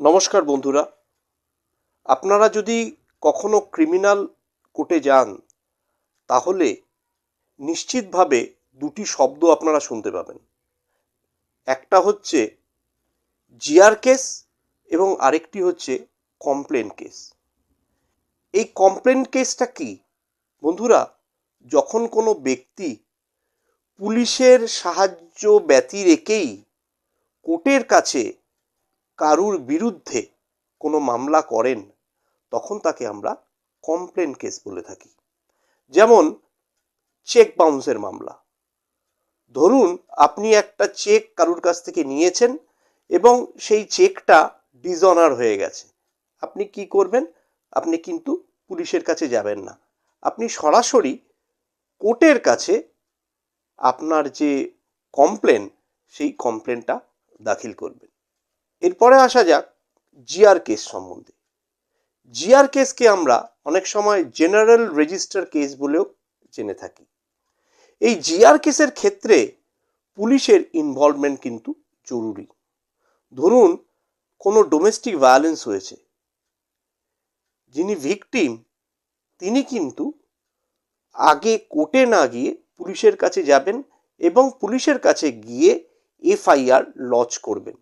নমস্কার বন্ধুরা। আপনারা যদি কখনো ক্রিমিনাল কোর্টে যান, তাহলে নিশ্চিতভাবে দুটি শব্দ আপনারা শুনতে পাবেন। একটা হচ্ছে জিআর কেস এবং আরেকটি হচ্ছে কমপ্লেন কেস এই কমপ্লেন কেসটা কি? বন্ধুরা, যখন কোনো ব্যক্তি পুলিশের সাহায্য ব্যতি রেখেই কোর্টের কাছে কারুর বিরুদ্ধে কোনো মামলা করেন, তখন তাকে আমরা কমপ্লেন কেস বলে থাকি। যেমন চেক বাউন্সের মামলা। ধরুন আপনি একটা চেক কারুর কাছ থেকে নিয়েছেন এবং সেই চেকটা ডিজঅনার হয়ে গেছে। আপনি কি করবেন? আপনি কিন্তু পুলিশের কাছে যাবেন না। আপনি সরাসরি কোর্টের কাছে আপনার যে কমপ্লেন সেই কমপ্লেনটা দাখিল করবেন। এরপরে আসা যাক জিআর কেস সম্বন্ধে। জিআর কেসকে আমরা অনেক সময় জেনারেল রেজিস্টার কেস বলেও জেনে থাকি। এই জিআর কেসের ক্ষেত্রে পুলিশের ইনভলভমেন্ট কিন্তু জরুরি। ধরুন, কোনো ডোমেস্টিক ভায়োলেন্স হয়েছে। যিনি ভিকটিম তিনি কিন্তু আগে কোর্টে না গিয়ে পুলিশের কাছে যাবেন এবং পুলিশের কাছে গিয়ে এফআইআর লজ করবেন।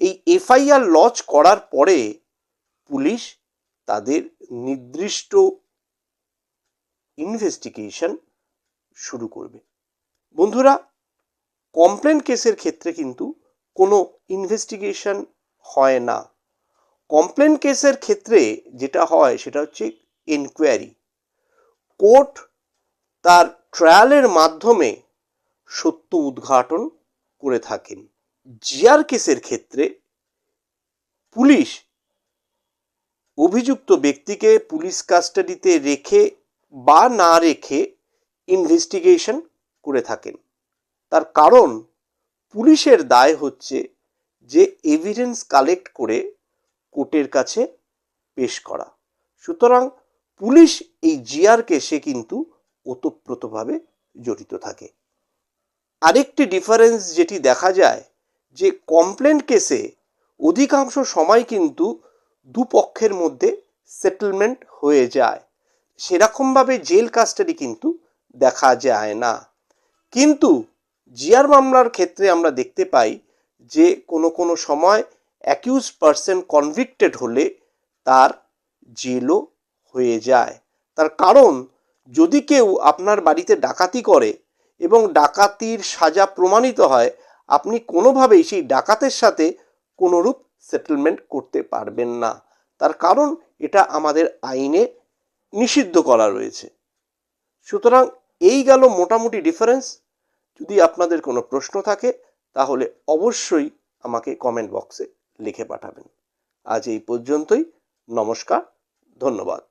এই এফআইআর লজ করার পরে পুলিশ তাদের নির্দিষ্ট ইনভেস্টিগেশন শুরু করবে। বন্ধুরা কমপ্লেন কেসের ক্ষেত্রে কিন্তু কোনো ইনভেস্টিগেশন হয় না। কমপ্লেন কেসের ক্ষেত্রে যেটা হয়, সেটা হচ্ছে এনকোয়ারি কোর্ট তার ট্রায়ালের মাধ্যমে সত্য উদ্ঘাটন করে থাকেন। জিআর কেসের ক্ষেত্রে পুলিশ অভিযুক্ত ব্যক্তিকে পুলিশ কাস্টাডিতে রেখে বা না রেখে ইনভেস্টিগেশন করে থাকেন। তার কারণ পুলিশের দায় হচ্ছে যে এভিডেন্স কালেক্ট করে কোর্টের কাছে পেশ করা। সুতরাং পুলিশ এই জিআর কেসে কিন্তু ওতপ্রোতভাবে জড়িত থাকে। আরেকটি ডিফারেন্স যেটি দেখা যায় যে কমপ্লেন কেসে অধিকাংশ সময় কিন্তু দুপক্ষের মধ্যে সেটেলমেন্ট হয়ে যায়। সেরকমভাবে জেল কাস্টাডি কিন্তু দেখা যায় না। কিন্তু জিয়ার মামলার ক্ষেত্রে আমরা দেখতে পাই যে কোনো কোনো সময় অ্যাকিউজ পার্সন কনভিক্টেড হলে তার জেলও হয়ে যায়। তার কারণ, যদি কেউ আপনার বাড়িতে ডাকাতি করে এবং ডাকাতির সাজা প্রমাণিত হয় আপনি কোনোভাবেই সেই ডাকাতের সাথে কোনোরূপ সেটেলমেন্ট করতে পারবেন না। তার কারণ এটা আমাদের আইনে নিষিদ্ধ করা রয়েছে। সুতরাং এই গেল মোটামুটি ডিফারেন্স যদি আপনাদের কোনো প্রশ্ন থাকে, তাহলে অবশ্যই আমাকে কমেন্ট বক্সে লিখে পাঠাবেন। আজ এই পর্যন্তই। নমস্কার, ধন্যবাদ।